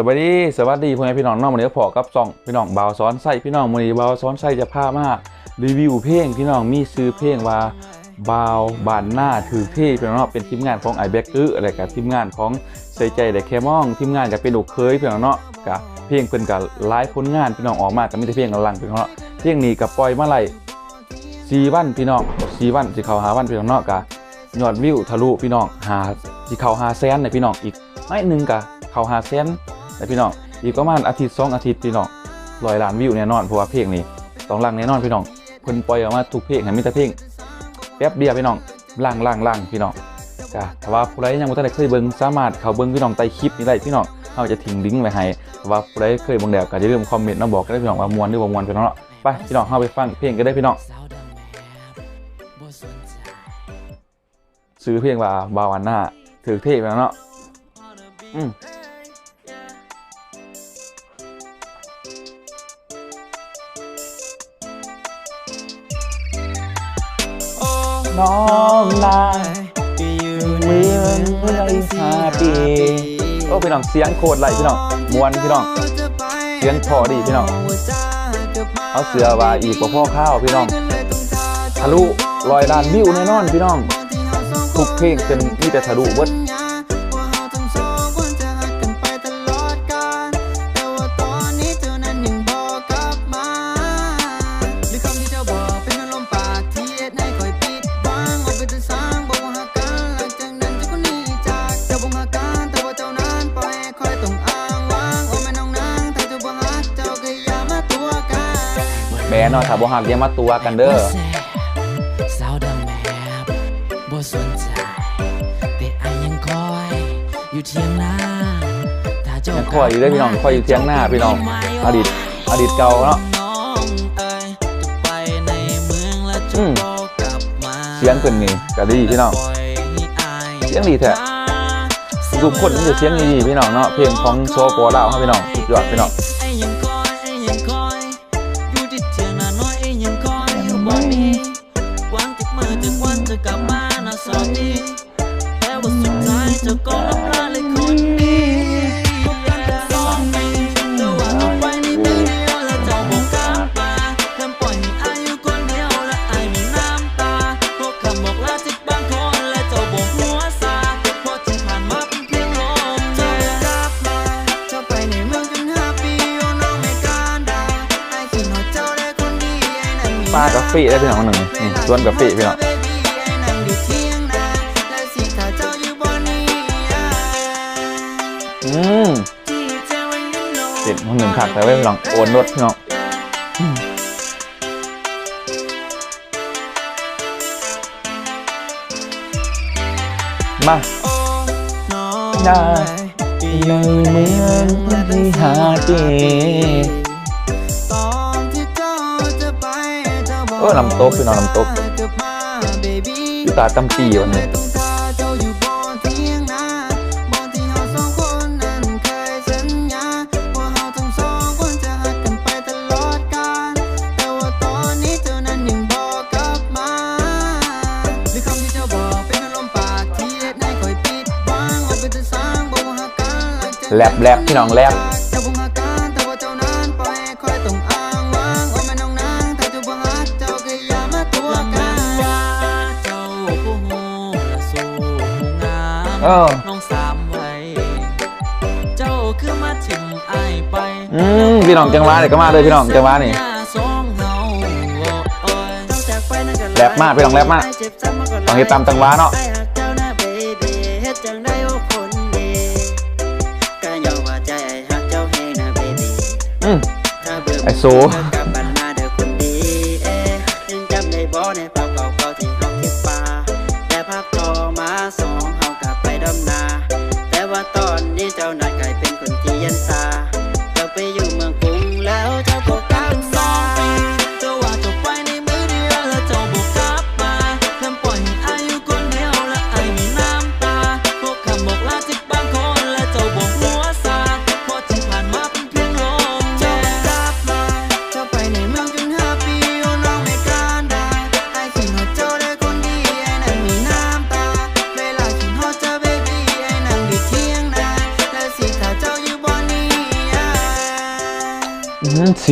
สวัสดีสวัสดีพ่อแม่พี่น้องน้องวันนี้ก็พอกับซองพี่น้องเบาซ้อนไส้พี่น้องวันนี้บาซ้อนไส้จะพามารีวิวเพลงพี่น้องมีซื้อเพลงว่าบาวบานหน้าถือเท่พี่น้องเป็นทีมงานของไอแบกเกอร์อะไรกับทีมงานของใส่ใจแต่แคมองทีมงานกับเป็นโอเคยพี่น้องเนาะกับเพลงเพิ่นกับไลฟ์ผลงานพี่น้องออกมากับมีแต่เพลงกำลังพี่น้องเนาะเพลงนี้กับปล่อยเมาไหลซีวันพี่น้องซีวันสิเขาหาวันพี่น้องเนาะกับยอดวิวทะลุพี่น้องหาสิเขาหาแสนในพี่น้องอีกไม่หนึ่งกับเขาหาแสน แต่พี่น้องอีกประมาณอาทิตย์สองอาทิตย์พี่น้องร้อยล้านวิวแน่นอนเพราะว่าเพลงนี้ต้องลังแน่นอนพี่น้องเพิ่นปล่อยออกมาทุกเพลงให้มีแต่เพลงแป๊บเดียวพี่น้องล่างล่างล่างพี่น้องจ้ะแต่ว่าผู้ใดยังบ่ทันได้เคยเบิ่งสามารถเข้าเบิ่งพี่น้องใต้คลิปนี้ได้พี่น้องเราจะทิ้งลิงก์ไว้ให้แต่ว่าผู้ใดเคยเบิ่งแล้วก็อย่าลืมคอมเมนต์มาบอกกันได้พี่น้องว่ามวนหรือบ่มวนพี่น้องเนาะไปพี่น้องเฮาไปฟังเพลงกันได้พี่น้องซื้อเพลงว่าบาวันหน้าถือเท่ไปแล้วเนาะอืม น้องนายมีมันเมื่อห้าปีโอ้พี่น้องเสียงโคตรไหลพี่น้องมวนพี่น้องเสียงพอดีพี่น้องเอาเสือว่าอีกกว่าพ่อข้าวพี่น้องทะลุรอยล้านวิวแน่นอนพี่น้องทุกเพลงเป็นมีแต่ทะลุเบิด นเนาะถ้าบ่หักอย่ามาตัวกันเด้อสาวดังแบบบ่สนใจแต่ไอยังคอยอยู่เทียงหน้าถ้าเจ้ายังคอยอยู่เด้อพี่น้องคอยอยู่เที่ยงหน้าพี่น้องอดีตอดีตเก่าเนาะน้องเอ้ยจะไปในเมืองและอืจะมบอกกลับมาเสียงเพิ่นนี่ก็ดีพี่น้องปล่อยให้อายเสียงดีแท้ทุกคนมันจะเสียงดีๆพี่น้องเนาะเพลงของโซโปลาวครับพี่น้องสุดยอดพี่น้อง สุดท้ายเจ้าก็ลำลาเลยคนดีพบกันแต่สองปีแต่ว่าต้องไปในมือเดียวและเจ้าบอกกลับมาแค่ปล่อยให้อายุคนเดียวและไอ้มีน้ำตาพวกคำบอกลาจากบางคนและเจ้าบอกหัวซาเพราะที่ผ่านมาเป็นเพียงลมเจ้ากลับมาเจ้าไปในเมืองจนห้าปีโอ้น้องไม่กล้าด่าไอ้คิดว่าเจ้าได้คนดีไอ้นั่นมีปลากะปิได้พี่น้องหนึ่งนี่ส่วนกะปิพี่น้อง อืมเด็ดคนหนึ่งขักแต่ไว้พี่น้องโอนรถพี่น้องอืมมาได้ในเมืองที่หาเจเออลำตกพี่น้องลำตกอยู่ตาตำปีวันนี้ แลบแลบพี่น้องแลบเจ้าบุงหาการแต่ว่าเจ้านั้นปล่อยให้คอยต้องอ้างว้างว่าแม่น้องนางถ้าเจ้าบ่ฮักเจ้าก็อย่ามาตัวกันว่าเจ้าผู้หูและสู้ผู้งามเออน้องสามไว้เจ้าคือมาทิมไอายไปอืมพี่น้องจังหวะนี่ก็มาเลยพี่น้องจังหวะนี่สองเฮาโอ้ยต้องจากไปนั่นก็แรปมากพี่น้องแรปมากเจ็บซ้ำมันก็ต้องเฮ็ดตามจังหวะเนาะ ถ้า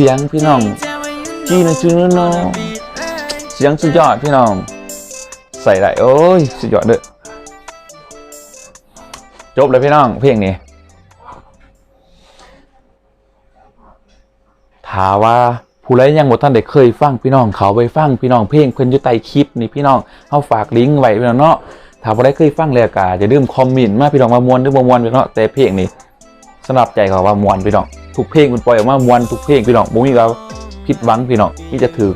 สียงพี่น้องจีนจูนโนเสียงสุดยอดพี่น้อง ใส่ได้โอ้ยสุดยอดเด้อจบเลยพี่น้องเพลงนี้ถาว่าผู้ใดยังบ่ทันได้เคยฟังพี่น้องเขาไปฟังพี่น้องเพลงเพิ่นอยู่ใต้คลิปนี่พี่น้องเฮาฝากลิงก์ไว้พี่น้องเนาะถ้าบ่ได้เคยฟังแล้วก็อย่าลืมคอมเมนต์มาพี่น้องว่ามวนหรือบ่มวนพี่น้องเนาะแต่เพลงนี้สำหรับใจเขาว่ามวนพี่น้อง ทุกเพลงมันปล่อยออกมามวนทุกเพลงพี่น้องบ่มีว่าผิดหวังพี่น้องมีจะถือ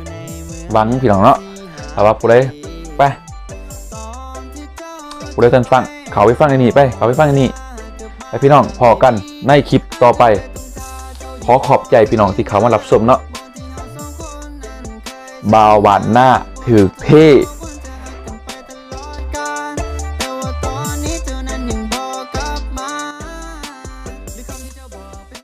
หวังพี่น้องเนาะถ้าว่าผู้ใดไปผู้ใดทันฟังเขาไปฟังในนี่ไปเขาไปฟังในนี่ไปพี่น้องพอกันในคลิปต่อไป ขอขอบใจพี่น้องที่เขามารับชมเนาะบาวหวานหน้าถือเท่